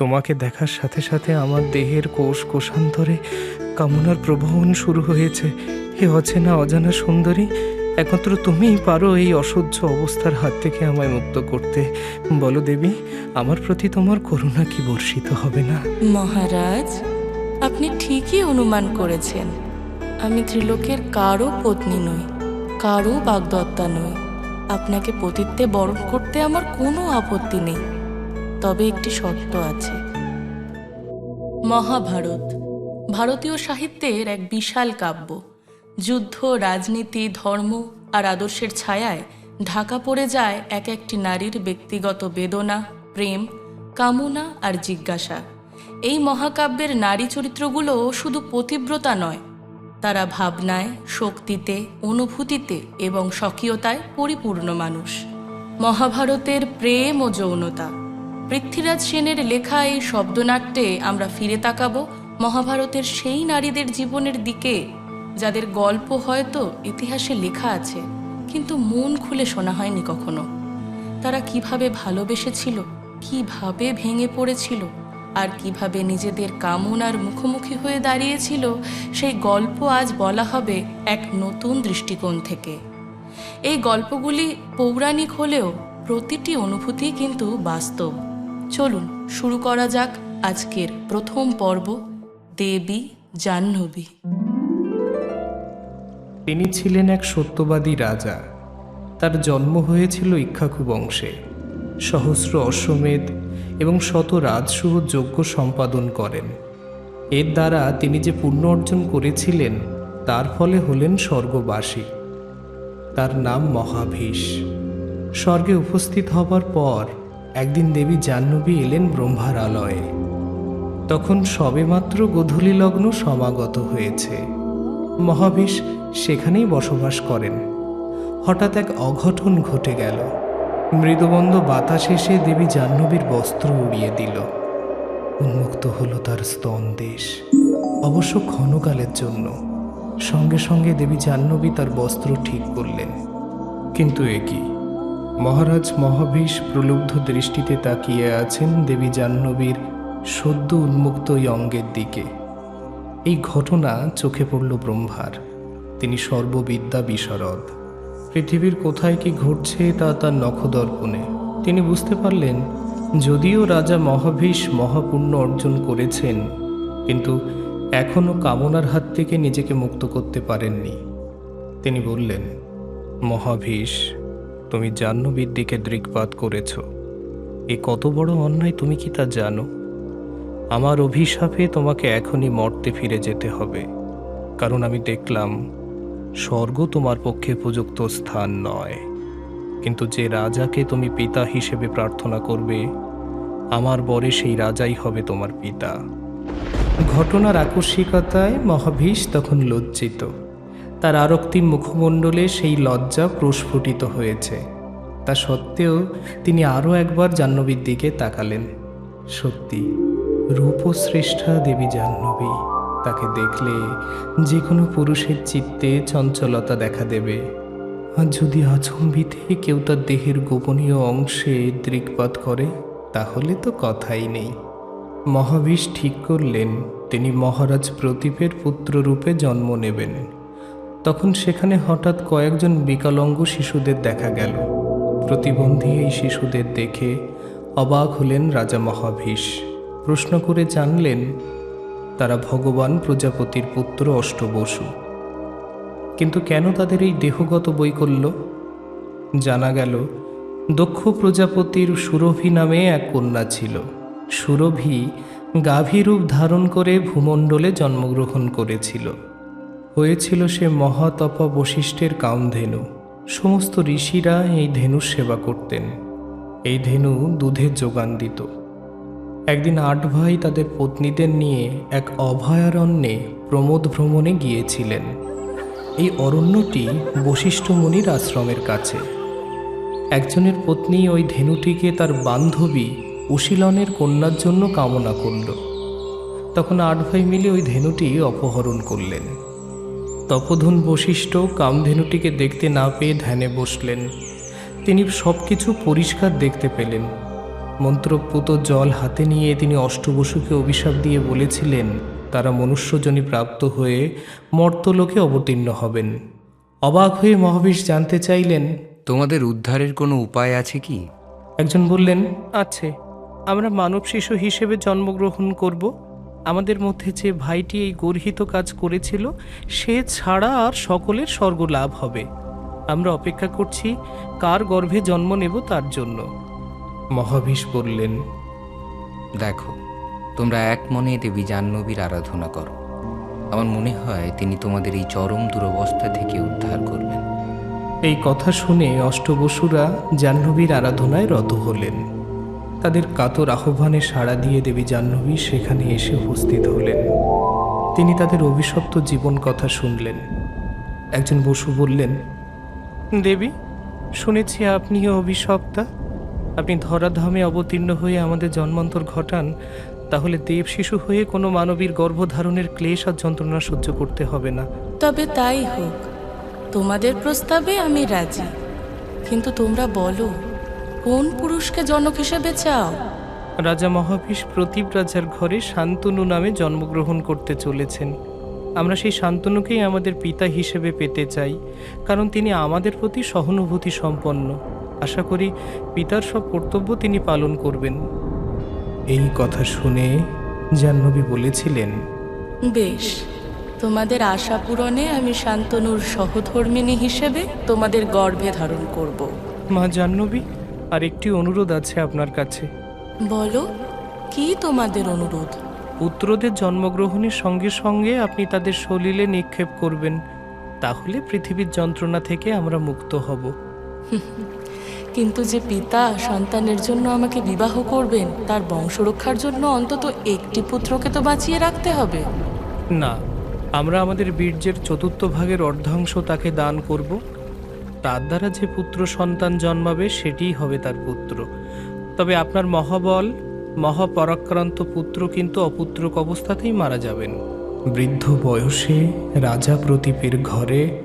তোমাকে দেখার সাথে সাথে আমার দেহের কোষ কোষান্তরে কামনার প্রবহন শুরু হয়েছে। হে অচেনা, অজানা সুন্দরী, একমাত্র তুমিই পারো এই অসহ্য অবস্থার হাত থেকে আমায় মুক্ত করতে। বলো দেবী, আমার প্রতি তোমার করুণা কি বর্ষিত হবে না? মহারাজ, আপনি ঠিকই অনুমান করেছেন। আমি ত্রিলোকের কারও পত্নী নই কারও বাগদত্তা নই। আপনাকে পতিত্বে বরণ করতে আমার কোনো আপত্তি নেই। তবে একটি শর্ত আছে। মহাভারত, ভারতীয় সাহিত্যের এক বিশাল কাব্য। যুদ্ধ, রাজনীতি, ধর্ম আর আদর্শের ছায়ায় ঢাকা পড়ে যায় এক একটি নারীর ব্যক্তিগত বেদনা, প্রেম, কামনা আর জিজ্ঞাসা। এই মহাকাব্যের নারী চরিত্রগুলো শুধু পতিব্রতা নয়, তারা ভাবনায়, শক্তিতে, অনুভূতিতে এবং স্বকীয়তায় পরিপূর্ণ মানুষ। মহাভারতের প্রেম ও যৌনতা। পৃথ্বীরাজ সেনের লেখা এই শব্দনাট্যে আমরা ফিরে তাকাবো মহাভারতের সেই নারীদের জীবনের দিকে, যাদের গল্প হয়তো ইতিহাসে লেখা আছে, কিন্তু মন খুলে শোনা হয়নি কখনো। তারা কীভাবে ভালোবেসেছিল, কীভাবে ভেঙে পড়েছিল, আর কীভাবে নিজেদের কামনার মুখোমুখি হয়ে দাঁড়িয়েছিল, সেই গল্প আজ বলা হবে এক নতুন দৃষ্টিকোণ থেকে। এই গল্পগুলি পৌরাণিক হলেও প্রতিটি অনুভূতি কিন্তু বাস্তব। চলুন, শুরু করা যাক আজকের প্রথম পর্ব, দেবী জাহ্নবী। তিনি ছিলেন এক সত্যবাদী রাজা। তার জন্ম হয়েছিল ইক্ষাকু বংশে। সহস্র অশ্বমেধ এবং শত রাজসুহ যজ্ঞ সম্পাদন করেন। এর দ্বারা তিনি যে পুণ্য অর্জন করেছিলেন, তার ফলে হলেন স্বর্গবাসী। তার নাম মহাভীষ। স্বর্গে উপস্থিত হবার পর একদিন দেবী জাহ্নবী এলেন ব্রহ্মার আলয়ে তখন সবেমাত্র গোধূলি লগ্ন সমাগত হয়েছে। মহাবিশ সেখানেই বসবাস করেন। হঠাৎ এক অঘটন ঘটে গেল। মৃদবন্ধ বাতাস এসে দেবী জাহ্নবীর বস্ত্র উড়িয়ে দিল। উন্মুক্ত হলো তার স্তন দেশ, অবশ্য ক্ষণকালের জন্য। সঙ্গে সঙ্গে দেবী জাহ্নবী তার বস্ত্র ঠিক করলেন। কিন্তু একই মহারাজ মহাভীষ প্রলুব্ধ দৃষ্টিতে তাকিয়ে আছেন দেবী জাহ্নবীর সদ্য উন্মুক্ত অঙ্গের দিকে। এই ঘটনা চোখে পড়ল ব্রহ্মার। তিনি সর্ববিদ্যা বিশরদ। পৃথিবীর কোথায় কি ঘটছে তা তার নখদর্পণে। তিনি বুঝতে পারলেন, যদিও রাজা মহাভীষ মহাপুণ্য অর্জন করেছেন, কিন্তু এখনও কামনার হাত থেকে নিজেকে মুক্ত করতে পারেননি। তিনি বললেন, মহাভীষ তুমি জাহ্নবীর দিকে দৃকপাত করেছ। এ কত বড় অন্যায় তুমি কি তা জানো? আমার অভিশাপে তোমাকে এখনই মর্তে ফিরে যেতে হবে। কারণ আমি দেখলাম, স্বর্গ তোমার পক্ষে উপযুক্ত স্থান নয়। কিন্তু যে রাজাকে তুমি পিতা হিসেবে প্রার্থনা করবে, আমার বরে সেই রাজাই হবে তোমার পিতা। ঘটনার আকস্মিকতায় মহাভীষ তখন লজ্জিত। তার আরক্তিম মুখমণ্ডলে সেই লজ্জা প্রস্ফুটিত হয়েছে। তা সত্ত্বেও তিনি আরও একবার জাহ্নবীর দিকে তাকালেন। সত্যি, রূপশ্রেষ্ঠা দেবী জাহ্নবী, তাকে দেখলে যে কোনো পুরুষের চিত্তে চঞ্চলতা দেখা দেবে। আর যদি আচম্বিতে কেউ তার দেহের গোপনীয় অংশে দৃকপাত করে, তাহলে তো কথাই নেই। মহাবিষ ঠিক করলেন, তিনি মহারাজ প্রদীপের পুত্ররূপে জন্ম নেবেন। তখন সেখানে হঠাৎ কয়েকজন বিকলাঙ্গ শিশুদের দেখা গেল। প্রতিবন্ধী এই শিশুদের দেখে অবাক হলেন রাজা মহাভীষ। প্রশ্ন করে জানলেন, তারা ভগবান প্রজাপতির পুত্র অষ্টবসু। কিন্তু কেন তাদের এই দেহগত বৈকল্য? জানা গেল, দক্ষ প্রজাপতির সুরভি নামে এক কন্যা ছিল। সুরভি গাভী রূপ ধারণ করে ভূমণ্ডলে জন্মগ্রহণ করেছিল। হয়েছিল সে মহাতপ বশিষ্ঠের কামধেনু। সমস্ত ঋষিরা এই ধেনুর সেবা করতেন। এই ধেনু দুধের যোগান দিত। একদিন আট ভাই তাদের পত্নীদের নিয়ে এক অভয়ারণ্যে প্রমোদ ভ্রমণে গিয়েছিলেন। এই অরণ্যটি বশিষ্ঠ মুনির আশ্রমের কাছে। একজনের পত্নী ওই ধেনুটিকে তার বান্ধবী উশীলনের কন্যার জন্য কামনা করল। তখন আট ভাই মিলে ওই ধেনুটি অপহরণ করলেন। তপধন বশিষ্ঠ কামধেনুটিকে দেখতে না পেয়ে ধ্যানে বসলেন। তিনি সব কিছু পরিষ্কার দেখতে পেলেন। মন্ত্রপুত জল হাতে নিয়ে তিনি অষ্টবসুকে অভিশাপ দিয়ে বলেছিলেন তারা মনুষ্যজনী প্রাপ্ত হয়ে মর্তলোকে অবতীর্ণ হবেন। অবাক হয়ে মহাবিশ জানতে চাইলেন তোমাদের উদ্ধারের কোনো উপায় আছে কি? একজন বললেন আছে। আমরা মানব শিশু হিসেবে জন্মগ্রহণ করব। আমাদের মধ্যে যে ভাইটি এই গর্হিত কাজ করেছিল সে ছাড়া আর সকলের স্বর্গ লাভ হবে। আমরা অপেক্ষা করছি কার গর্ভে জন্ম নেব তার জন্য। মহাবিশ বললেন দেখো তোমরা এক মনে দেবী জাহ্নবীর আরাধনা করো। আমার মনে হয় তিনি তোমাদের এই চরম দুরবস্থা থেকে উদ্ধার করবেন। এই কথা শুনে অষ্টবসুরা জাহ্নবীর আরাধনায় রত হলেন। তাদের কাতর আহ্বানে সাড়া দিয়ে দেবী জাহ্নবী সেখানে এসে উপস্থিত হলেন। তিনি তাদের অভিশপ্ত জীবন কথা শুনলেন। একজন বসু বললেন, দেবী, শুনেছি আপনিও অভিশপ্তা। আপনি ধরাধামে অবতীর্ণ হয়ে আমাদের জন্মান্তর ঘটান। তাহলে দেব শিশু হয়ে কোনো মানবীর গর্ভধারণের ক্লেশ আর যন্ত্রণা সহ্য করতে হবে না। তবে তাই হোক, তোমাদের প্রস্তাবে আমি রাজি। কিন্তু তোমরা বলো কোন পুরুষকে জনক হিসেবে চাও? রাজা মহাভীষ প্রতীপ রাজার ঘরে শান্তনু নামে জন্মগ্রহণ করতে চলেছেন। আমরা সেই শান্তনুকেই আমাদের পিতা হিসেবে পেতে চাই কারণ তিনি আমাদের প্রতি সহানুভূতি সম্পন্ন। আশা করি পিতার সব কর্তব্য তিনি পালন করবেন। এই কথা শুনে জাহ্নবী বলেছিলেন বেশ তোমাদের আশা পূরণে আমি শান্তনুর সহধর্মিনী হিসেবে তোমাদের গর্ভে ধারণ করব। মা জাহ্নবী আর একটি অনুরোধ আছে আপনার কাছে। বলো কি তোমাদের অনুরোধ? পুত্রদের জন্মগ্রহণের সঙ্গে সঙ্গে আপনি তাদের সলিলে নিক্ষেপ করবেন। তাহলে পৃথিবীর যন্ত্রণা থেকে আমরা মুক্ত হব। কিন্তু যে পিতা সন্তানের জন্য আমাকে বিবাহ করবেন তার বংশরক্ষার জন্য অন্তত একটি পুত্রকে তো বাঁচিয়ে রাখতে হবে। না আমরা আমাদের বীর্যের চতুর্থ ভাগের অর্ধাংশ তাকে দান করব। তার দ্বারা যে পুত্র সন্তান জন্মাবে, সেটিই হবে তার পুত্র। তবে আপনার মহাবল, মহাপরাক্রান্ত পুত্র কিন্তু অপুত্রক অবস্থাতেই মারা যাবেন। বৃদ্ধ বয়সে রাজা প্রদীপের ঘরে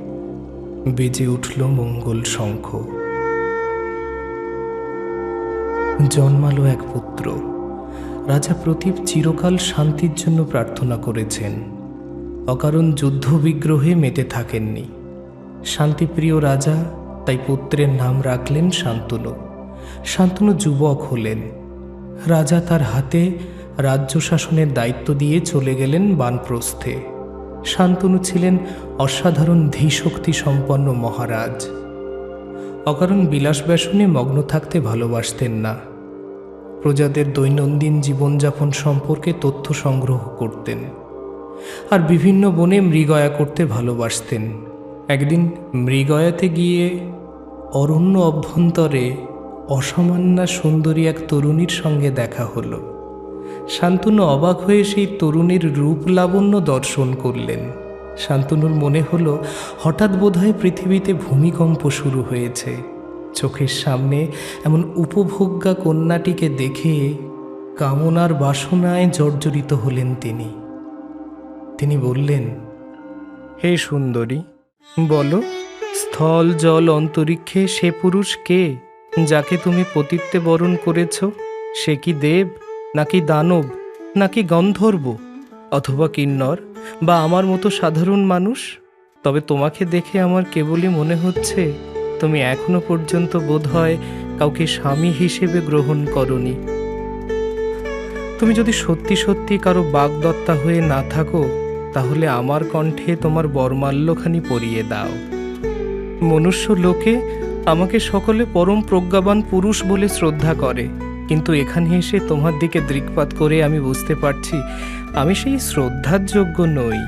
বেজে উঠল মঙ্গল শঙ্খ। জন্মালো এক পুত্র। রাজা প্রদীপ চিরকাল শান্তির জন্য প্রার্থনা করেছেন। অকারণ যুদ্ধ বিগ্রহে মেতে থাকেননি। শান্তিপ্রিয় রাজা, তাই পুত্রের নাম রাখলেন শান্তনু। শান্তনু যুবক হলেন। রাজা তার হাতে রাজ্য শাসনের দায়িত্ব দিয়ে চলে গেলেন বানপ্রস্থে। শান্তনু ছিলেন অসাধারণ ধীশক্তি সম্পন্ন মহারাজ। অকারণ বিলাস ব্যসনে মগ্ন থাকতে ভালোবাসতেন না। প্রজাদের দৈনন্দিন জীবনযাপন সম্পর্কে তথ্য সংগ্রহ করতেন। আর বিভিন্ন বনে মৃগয়া করতে ভালোবাসতেন। একদিন মৃগয়াতে গিয়ে অরণ্য অভ্যন্তরে অসামান্যা সুন্দরী এক তরুণীর সঙ্গে দেখা হলো। শান্তনু অবাক হয়ে সেই তরুণীর রূপ লাবণ্য দর্শন করলেন। শান্তনুর মনে হলো, হঠাৎ বোধহয় পৃথিবীতে ভূমিকম্প শুরু হয়েছে। চোখের সামনে এমন উপভোগ্যা কন্যাটিকে দেখে কামনার বাসনায় জর্জরিত হলেন তিনি। তিনি বললেন, হে সুন্দরী বলো, স্থল জল অন্তরিক্ষে সে পুরুষ কে, যাকে তুমি পতিত্বে বরণ করেছ? সে কি দেব, নাকি দানব, নাকি গন্ধর্ব, অথবা কিন্নর, বা আমার মতো সাধারণ মানুষ? তবে তোমাকে দেখে আমার কেবলই মনে হচ্ছে, তুমি এখনও পর্যন্ত বোধহয় কাউকে স্বামী হিসেবে গ্রহণ করনি। তুমি যদি সত্যি সত্যি কারও বাগদত্তা হয়ে না থাকো তাহলে আমার কণ্ঠে তোমার বরমাল্যখানি পরিয়ে দাও। মনুষ্য লোকে আমাকে সকলে পরম প্রজ্ঞাবান পুরুষ বলে শ্রদ্ধা করে, কিন্তু এখানে এসে তোমার দিকে দৃকপাত করে আমি বুঝতে পারছি আমি সেই শ্রদ্ধার যোগ্য নই।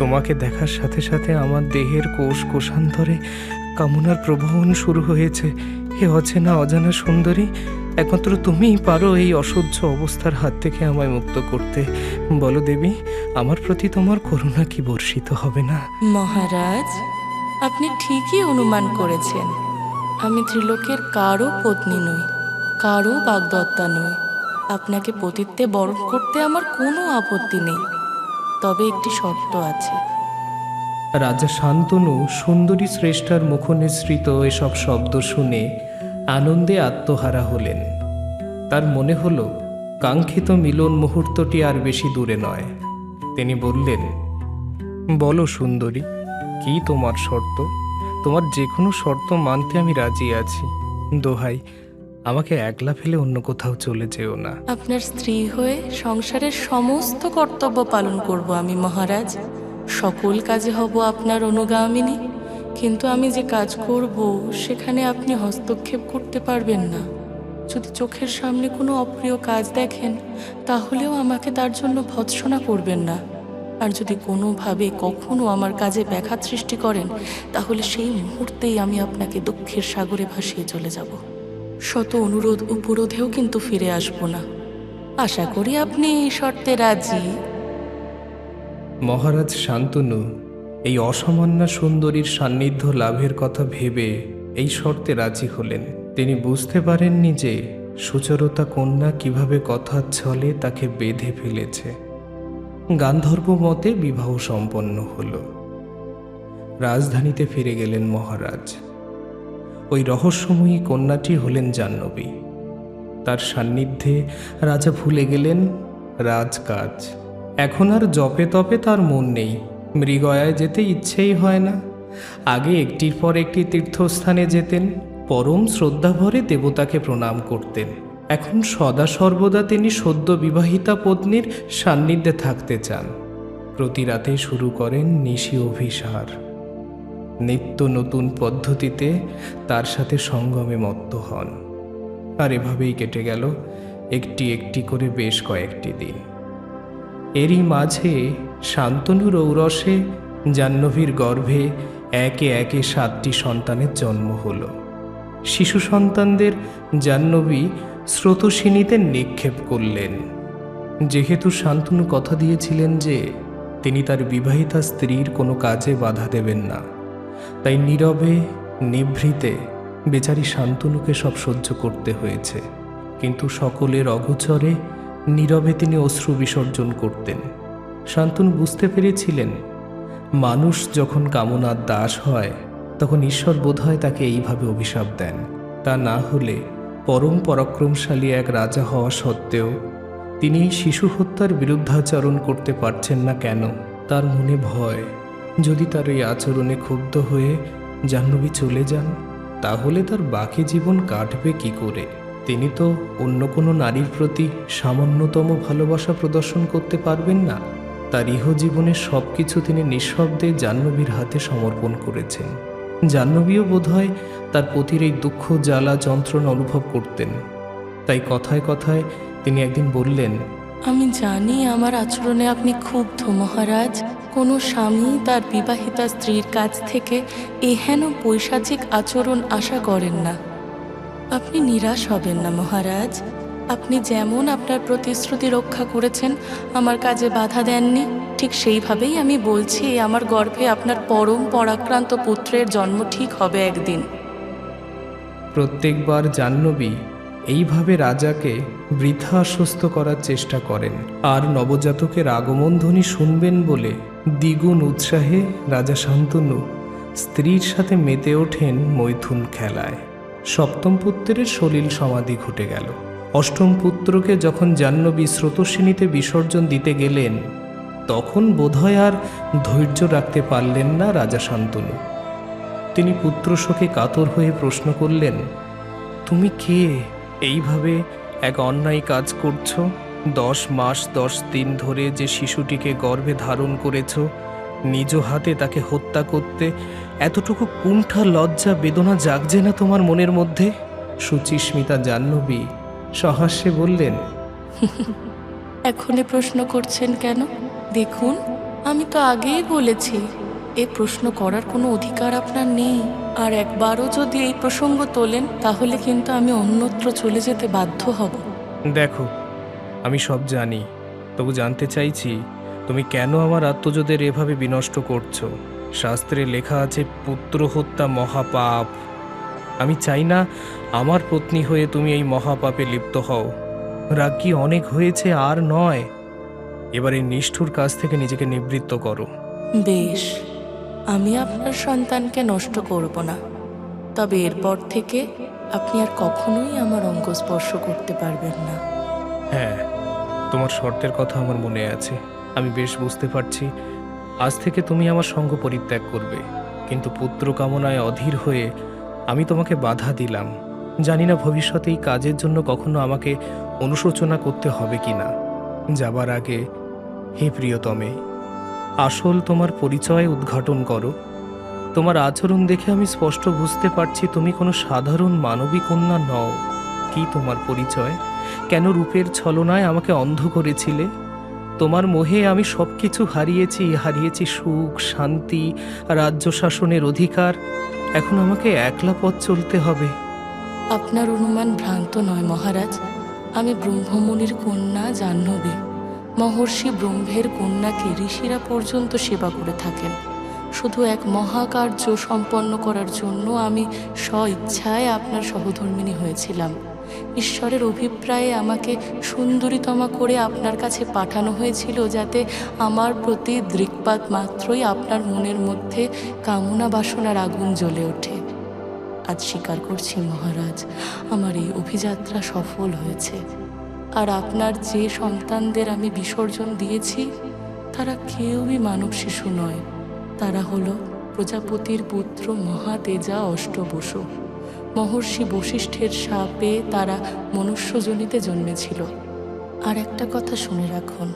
তোমাকে দেখার সাথে সাথে আমার দেহের কোষ কোষান্তরে কামনার প্রবহন শুরু হয়েছে। হে অচেনা অজানা সুন্দরী একমাত্র তুমিই পারো এই অসহ্য অবস্থার হাত থেকে আমায় মুক্ত করতে। বলো দেবী আমার প্রতি তোমার করুণা কি বর্ষিত হবে না? মহারাজ আপনি ঠিকই অনুমান করেছেন। আমি ত্রিলোকের কারও পত্নী নই কারও বাগদত্তা নই। আপনাকে পতিত্বে বরণ করতে আমার কোনো আপত্তি নেই। তবে একটি শর্ত আছে। রাজা শান্তনু সুন্দরী শ্রেষ্ঠার মুখনিসৃত এসব শব্দ শুনে আনন্দে আত্মহারা হলেন। তার মনে হলো, কাঙ্ক্ষিত মিলন মুহূর্তটি আর বেশি দূরে নয়। তিনি বললেন, বলো সুন্দরী, কি তোমার শর্ত? তোমার যে কোনো শর্ত মানতে আমি রাজি আছি। দোহাই, আমাকে একলা ফেলে অন্য কোথাও চলে যেও না। আপনার স্ত্রী হয়ে সংসারের সমস্ত কর্তব্য পালন করব আমি, মহারাজ। সকল কাজে হব আপনার অনুগামিনী। কিন্তু আমি যে কাজ করব, সেখানে আপনি হস্তক্ষেপ করতে পারবেন না। যদি চোখের সামনে কোনো অপ্রিয় কাজ দেখেন, তাহলেও আমাকে তার জন্য ভৎসনা করবেন না। আর যদি কোনোভাবে কখনো আমার কাজে ব্যাঘাত সৃষ্টি করেন, তাহলে সেই মুহূর্তেই আমি আপনাকে দুঃখের সাগরে ভাসিয়ে চলে যাব। শত অনুরোধ উপরোধেও কিন্তু ফিরে আসব না। আশা করি আপনি এই শর্তে রাজি। মহারাজ শান্তনু এই অসামান্য সুন্দরীর সান্নিধ্য লাভের কথা ভেবে এই শর্তে রাজি হলেন। তিনি বুঝতে পারেননি যে সুচরতা কন্যা কীভাবে কথার ছলে তাকে বেঁধে ফেলেছে। গান্ধর্ব মতে বিবাহ সম্পন্ন হল। রাজধানীতে ফিরে গেলেন মহারাজ। ওই রহস্যময়ী কন্যাটি হলেন জাহ্নবী। তার সান্নিধ্যে রাজা ভুলে গেলেন। রাজকাজ। এখন আর জপে তপে তার মন নেই। মৃগয়ায় যেতে ইচ্ছেই হয় না। আগে একটির পর একটি তীর্থস্থানে যেতেন, পরম শ্রদ্ধাভরে দেবতাকে প্রণাম করতেন। এখন সদা সর্বদা তিনি সদ্য বিবাহিতা পত্নীর সান্নিধ্যে থাকতে চান। প্রতি রাতে শুরু করেন নিশি অভিসার। নিত্য নতুন পদ্ধতিতে তার সাথে সঙ্গমে মত্ত হন। আর এভাবেই কেটে গেল একটি একটি করে বেশ কয়েকটি দিন। এরই মাঝে শান্তনুর ঔরসে জাহ্নবীর গর্ভে একে একে সাতটি সন্তানের জন্ম হল। শিশু সন্তানদের জাহ্নবী স্রোতসিনীতে নিক্ষেপ করলেন। যেহেতু শান্তনু কথা দিয়েছিলেন যে, তিনি তার বিবাহিতা স্ত্রীর কোনো কাজে বাধা দেবেন না। তাই নীরবে, নিভৃতে বেচারি শান্তনুকে সব সহ্য করতে হয়েছে। কিন্তু সকলের অগোচরে নীরবে তিনি অশ্রু বিসর্জন করতেন। শান্তনু বুঝতে পেরেছিলেন, মানুষ যখন কামনার দাস হয়, তখন ঈশ্বর বোধহয় তাকে এইভাবে অভিশাপ দেন। তা না হলে পরম পরাক্রমশালী এক রাজা হওয়া সত্ত্বেও তিনি শিশু হত্যার বিরুদ্ধাচরণ করতে পারছেন না কেন? তার মনে ভয়। যদি তার এই আচরণে ক্ষুব্ধ হয়ে জাহ্নবী চলে যান, তাহলে তার বাকি জীবন কাটবে কি করে? তিনি তো অন্য কোনো নারীর প্রতি সামান্যতম ভালোবাসা প্রদর্শন করতে পারবেন না। তার ইহজীবনের সব কিছু তিনি নিঃশব্দে জাহ্নবীর হাতে সমর্পণ করেছেন। জাহ্নবীও বোধহয় তার পতির এই দুঃখ, জ্বালা, যন্ত্রণা অনুভব করতেন। তাই কথায় কথায় তিনি একদিন বললেন, আমি জানি আমার আচরণে আপনি ক্ষুব্ধ, মহারাজ। কোনো স্বামী তার বিবাহিতা স্ত্রীর কাছ থেকে এহেন পৈশাচিক আচরণ আশা করেন না। আপনি নিরাশ হবেন না, মহারাজ। আপনি যেমন আপনার প্রতিশ্রুতি রক্ষা করেছেন, আমার কাজে বাধা দেননি, ঠিক সেইভাবেই আমি বলছি, আমার গর্ভে আপনার পরম পরাক্রান্ত পুত্রের জন্ম ঠিক হবে একদিন। প্রত্যেকবার জাহ্নবী এইভাবে রাজাকে বৃথা আশ্বস্ত করার চেষ্টা করেন। আর নবজাতকের আগমন ধ্বনি শুনবেন বলে দ্বিগুণ উৎসাহে রাজা শান্তনু স্ত্রীর সাথে মেতে ওঠেন মৈথুন খেলায়। সপ্তম পুত্রের সলিল সমাধি ঘটে গেল। অষ্টম পুত্রকে যখন জাহ্নবী স্রোতস্বিনীতে বিসর্জন দিতে গেলেন, তখন বোধহয় আর ধৈর্য রাখতে পারলেন না রাজা শান্তনু। তিনি পুত্র শোকে কাতর হয়ে প্রশ্ন করলেন, তুমি কে? এইভাবে এক অন্যায় কাজ করছ? দশ মাস দশ দিন ধরে যে শিশুটিকে গর্ভে ধারণ করেছ, নিজ হাতে তাকে হত্যা করতে এতটুকু কুণ্ঠা, লজ্জা, বেদনা জাগছে না তোমার মনের মধ্যে? সুচিস্মিতা জাহ্নবী সহাস্যে বললেন এখনই প্রশ্ন করছেন কেন? দেখুন আমি তো আগেই বলেছি এ প্রশ্ন করার কোনো অধিকার আপনার নেই। আর একবারও যদি এই প্রসঙ্গ তোলেন তাহলে কিন্তু আমি অন্যত্র চলে যেতে বাধ্য হব। দেখো আমি সব জানি তবু জানতে চাইছি তুমি কেন আমার আত্মজোদের এভাবে বিনষ্ট করছ? শাস্ত্রে লেখা আছে পুত্র হত্যা মহাপাপ। আমি চাই না আমার পত্নী হয়ে তুমি এই মহাপাপে লিপ্ত হও। রাজ্ঞী অনেক হয়েছে আর নয়? এবার এই নিষ্ঠুর কাজ থেকে নিজেকে নিবৃত্ত করো। বেশ আমি আপনার সন্তানকে নষ্ট করব না। তবে এরপর থেকে আপনি আর কখনোই আমার অঙ্গ স্পর্শ করতে পারবেন না। হ্যাঁ তোমার শর্তের কথা আমার মনে আছে। আমি বেশ বুঝতে পারছি। আজ থেকে তুমি আমার সঙ্গ পরিত্যাগ করবে। কিন্তু পুত্র কামনায় অধীর হয়ে আমি তোমাকে বাধা দিলাম। জানি না ভবিষ্যতে এই কাজের জন্য কখনো আমাকে অনুশোচনা করতে হবে কি না যাবার আগে, হে প্রিয়তমে, আসল তোমার পরিচয় উদ্ঘাটন করো। তোমার আচরণ দেখে আমি স্পষ্ট বুঝতে পারছি তুমি কোনো সাধারণ মানবী কন্যা নও। কি তোমার পরিচয়? কেন রূপের ছলনায় আমাকে অন্ধ করেছিলে? তোমার মোহে আমি সব কিছু হারিয়েছি হারিয়েছি সুখ, শান্তি রাজ্য শাসনের অধিকার। এখন আমাকে একলা পথ চলতে হবে। আপনার অনুমান ভ্রান্ত নয়, মহারাজ। আমি ব্রহ্মমণির কন্যা জাহ্নবী। মহর্ষি ব্রহ্মের কন্যাকে ঋষিরা পর্যন্ত সেবা করে থাকেন। শুধু এক মহাকার্য সম্পন্ন করার জন্য আমি স্ব ইচ্ছায় আপনার সহধর্মিনী হয়েছিলাম। ঈশ্বরের অভিপ্রায়ে আমাকে সুন্দরীতমা করে আপনার কাছে পাঠানো হয়েছিল যাতে আমার প্রতি দৃকপাত মাত্রই আপনার মনের মধ্যে কামনা বাসনার আগুন জ্বলে ওঠে। আজ স্বীকার করছি মহারাজ, আমার এই অভিযাত্রা সফল হয়েছে। আর আপনার যে সন্তানদের আমি বিসর্জন দিয়েছি, তারা কেউই মানব শিশু নয়। তারা হলো প্রজাপতির পুত্র মহাতেজা অষ্টবসু। মহর্ষি বশিষ্ঠের সাপে তারা মনুষ্যজনিতে জন্মেছিল। আর একটা কথা শুনে রাখুন,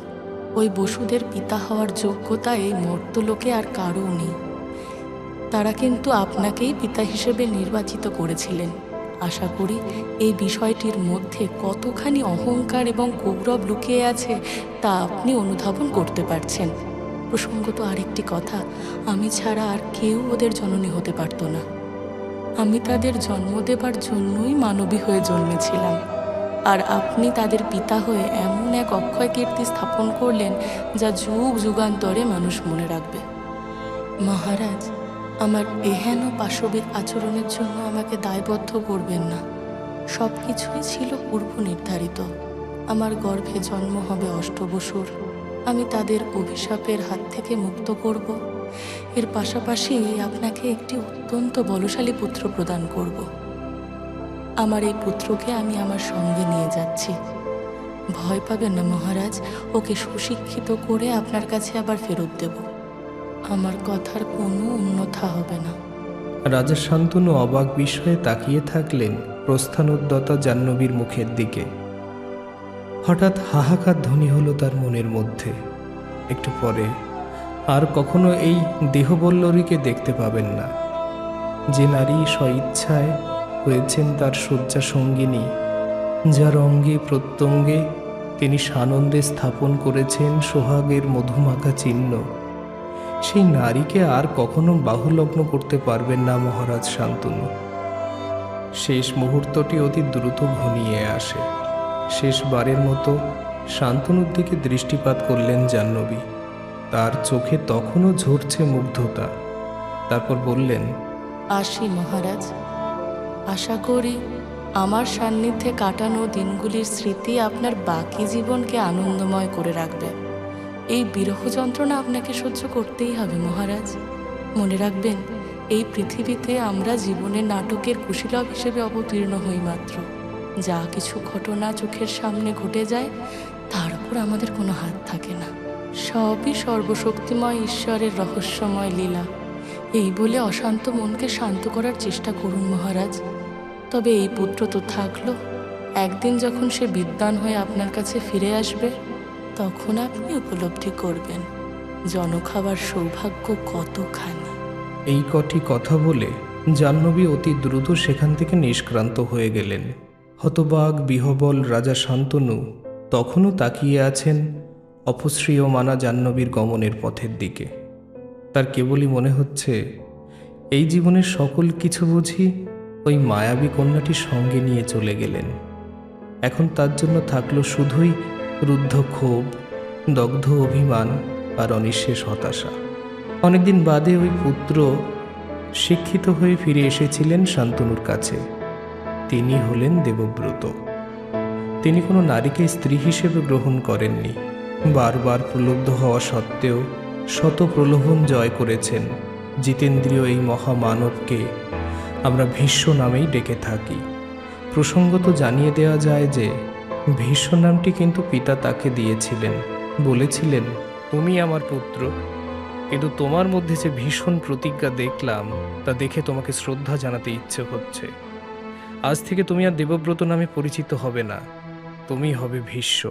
ওই বসুদের পিতা হওয়ার যোগ্যতা এই মর্তলোকে আর কারও নেই। তারা কিন্তু আপনাকেই পিতা হিসেবে নির্বাচিত করেছিলেন। আশা করি এই বিষয়টির মধ্যে কতখানি অহংকার এবং গৌরব লুকিয়ে আছে তা আপনি অনুধাবন করতে পারছেন। প্রসঙ্গত আরেকটি কথা, আমি ছাড়া আর কেউ ওদের জননী হতে পারত না। আমি তাদের জন্ম দেবার জন্যই মানবী হয়ে জন্মেছিলাম। আর আপনি তাদের পিতা হয়ে এমন এক অক্ষয় কীর্তি স্থাপন করলেন, যা যুগ যুগান্তরে মানুষ মনে রাখবে। মহারাজ, আমার এহেন পাশবিক আচরণের জন্য আমাকে দায়বদ্ধ করবেন না। সব কিছুই ছিল পূর্ব নির্ধারিত। আমার গর্ভে জন্ম হবে অষ্টবসুর। আমি তাদের অভিশাপের হাত থেকে মুক্ত করব। এর পাশাপাশি আপনাকে একটি অত্যন্ত বলশালী পুত্র প্রদান করব। আমার এই পুত্রকে আমি আমার সঙ্গে নিয়ে যাচ্ছি। ভয় পাবেন না মহারাজ, ওকে সুশিক্ষিত করে আপনার কাছে আবার ফেরত দেব। আমার কথার কোনো উন্নথা হবে না। রাজা শান্তনু অবাক বিষয়ে তাকিয়ে থাকলেন প্রস্থানোদ্যতা জাহ্নবীর মুখের দিকে। হঠাৎ হাহাকার ধ্বনি হলো তার মনের মধ্যে। একটু পরে আর কখনো এই দেহবল্লরীকে দেখতে পাবেন না। যে নারী স্বইচ্ছায় হয়েছেন তার শয্যা সঙ্গিনী, যার অঙ্গে প্রত্যঙ্গে তিনি সানন্দে স্থাপন করেছেন সোহাগের মধুমাখা চিহ্ন। সেই নারীকে আর কখনো বাহুলগ্ন করতে পারবেন না মহারাজ শান্তনু। শেষ মুহূর্তটি অতি দ্রুত ঘনিয়ে আসে। শেষবারের মতো শান্তনুর দিকে দৃষ্টিপাত করলেন জাহ্নবী। তার চোখে তখনও ঝরছে মুগ্ধতা। তারপর বললেন, আসি মহারাজ, আশা করি আমার সান্নিধ্যে কাটানো দিনগুলির স্মৃতি আপনার বাকি জীবনকে আনন্দময় করে রাখবে। এই বিরহ যন্ত্রণা আপনাকে সহ্য করতেই হবে মহারাজ। মনে রাখবেন, এই পৃথিবীতে আমরা জীবনের নাটকের কুশীলভ হিসেবে অবতীর্ণ হই মাত্র। যা কিছু ঘটনা চোখের সামনে ঘটে যায়, তার উপর আমাদের কোনো হাত থাকে না। সবই সর্বশক্তিময় ঈশ্বরের রহস্যময় লীলা। এই বলে অশান্ত মনকে শান্ত করার চেষ্টা করুন মহারাজ। তবে এই পুত্র তো থাকল। একদিন যখন সে বিদ্বান হয়ে আপনার কাছে ফিরে আসবে, তখন আপনি উপলব্ধি করবেন, জনখাবার সৌভাগ্য কতখানি। এই কটি কথা বলে জাহ্নবী অতি দ্রুত সেখান থেকে নিষ্ক্রান্ত হয়ে গেলেন। হতবাগ বিহবল রাজা শান্তনু তখনও তাকিয়ে আছেন অপশ্রিয়মানা জাহ্নবীর গমনের পথের দিকে। তার কেবলই মনে হচ্ছে, এই জীবনের সকল কিছু বুঝি ওই মায়াবী কন্যাটির সঙ্গে নিয়ে চলে গেলেন। এখন তার জন্য থাকল শুধুই রুদ্ধ ক্ষোভ, দগ্ধ অভিমান আর অনিঃশেষ হতাশা। অনেকদিন বাদে ওই পুত্র শিক্ষিত হয়ে ফিরে এসেছিলেন শান্তনুর কাছে। তিনি হলেন দেবব্রত। তিনি কোনো নারীকে স্ত্রী হিসেবে গ্রহণ করেননি। বারবার প্রলুব্ধ হওয়া সত্ত্বেও শত প্রলোভন জয় করেছেন জিতেন্দ্রীয় এই মহামানবকে। আমরা ভীষ্ম নামেই ডেকে থাকি। প্রসঙ্গত জানিয়ে দেওয়া যায় যে, ভীষ্ম নামটি কিন্তু পিতা তাকে দিয়েছিলেন। বলেছিলেন, তুমি আমার পুত্র। কিন্তু তোমার মধ্যে যে ভীষণ প্রতিজ্ঞা দেখলাম, তা দেখে তোমাকে শ্রদ্ধা জানাতে ইচ্ছে হচ্ছে। আজ থেকে তুমি আর দেবব্রত নামে পরিচিত হবে না। তুমি হবে ভীষ্ম।